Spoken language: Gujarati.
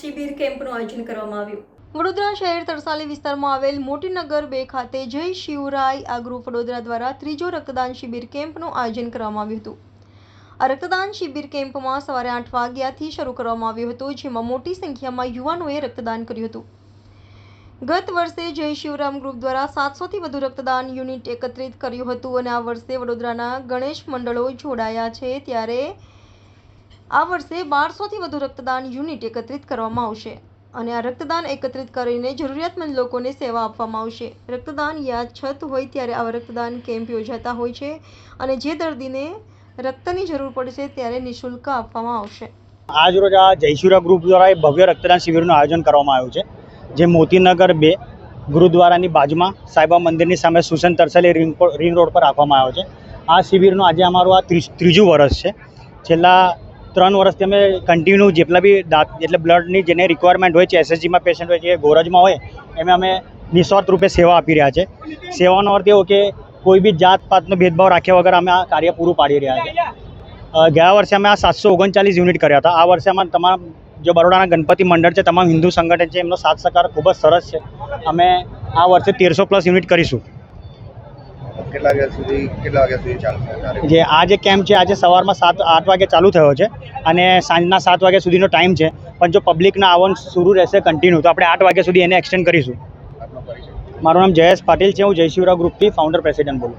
શિબિર કેમ્પનું આયોજન કરવામાં આવ્યું. વડોદરા શહેર તરસાલી વિસ્તારમાં આવેલ મોટીનગર બે ખાતે જય શિવરાય આ ગ્રુપ વડોદરા દ્વારા ત્રીજો રક્તદાન શિબિર કેમ્પનું આયોજન કરવામાં આવ્યું હતું. આ રક્તદાન શિબિર કેમ્પમાં સવારે આઠ વાગ્યાથી શરૂ કરવામાં આવ્યું હતું, જેમાં મોટી સંખ્યામાં યુવાનોએ રક્તદાન કર્યું હતું. ગત વર્ષે જય શિવરામ ગ્રુપ દ્વારા સાતસોથી વધુ રક્તદાન યુનિટ એકત્રિત કર્યું હતું અને આ વર્ષે વડોદરાના ગણેશ મંડળો જોડાયા છે, ત્યારે આ વર્ષે બારસોથી વધુ રક્તદાન યુનિટ એકત્રિત કરવામાં આવશે અને આ રક્તદાન એકત્રિત કરીને જરૂરિયાતમંદ લોકોને સેવા આપવામાં આવશે. રક્તદાન યાદ છત હોય ત્યારે આવા રક્તદાન કેમ્પ યોજાતા હોય છે અને જે દર્દીને રક્તની જરૂર પડશે ત્યારે નિઃશુલ્ક આપવામાં આવશે. આજ રોજ આ જયસુરા ગ્રુપ દ્વારા એક ભવ્ય રક્તદાન શિબિરનું આયોજન કરવામાં આવ્યું છે, જે મોતીનગર બે ગુરુદ્વારાની બાજુમાં સાઈબા મંદિરની સામે Susen Tarsali ring ring road પર રાખવામાં આવ્યો છે. આ શિબિરનું આજે અમારું આ ત્રીજું વર્ષ છે. છેલ્લા ત્રણ વર્ષથી અમે કન્ટિન્યુ જેટલા બી દાંત એટલે બ્લડની જેને રિક્વાયરમેન્ટ હોય છે એસએસજીમાં પેશન્ટ હોય છે ગોરજમાં હોય, એમ અમે નિસ્વાર્થ રૂપે સેવા આપી રહ્યા છે. સેવાનો અર્થ એવો કે કોઈ બી જાત પાતનો ભેદભાવ રાખ્યા વગર અમે આ કાર્ય પૂરું પાડી રહ્યા છે. ગયા વર્ષે અમે આ સાતસો ઓગણચાલીસ યુનિટ કર્યા હતા. આ વર્ષે અમારા તમામ, જે બરોડાના ગણપતિ મંડળ છે, તમામ હિન્દુ સંગઠન છે, એમનો સાથ સહકાર ખૂબ જ સરસ છે. અમે આ વર્ષે તેરસો પ્લસ યુનિટ કરીશું. કેટલા વાગ્યા સુધી કેટલા વાગ્યા સુધી ચાલશે જે આ જે કેમ્પ છે આજે સવારમાં સાત આઠ વાગે ચાલુ થયો છે અને સાંજના સાત વાગ્યા સુધીનો ટાઈમ છે. પણ જો પબ્લિકના આવવાનું શરૂ રહેશે કન્ટિન્યુ તો આપણે આઠ વાગ્યા સુધી એને એક્સટેન્ડ કરીશું. મારું નામ જયેશ પાટીલ છે હું જયશિવરા ગ્રુપથી ફાઉન્ડર પ્રેસિડેન્ટ બોલું.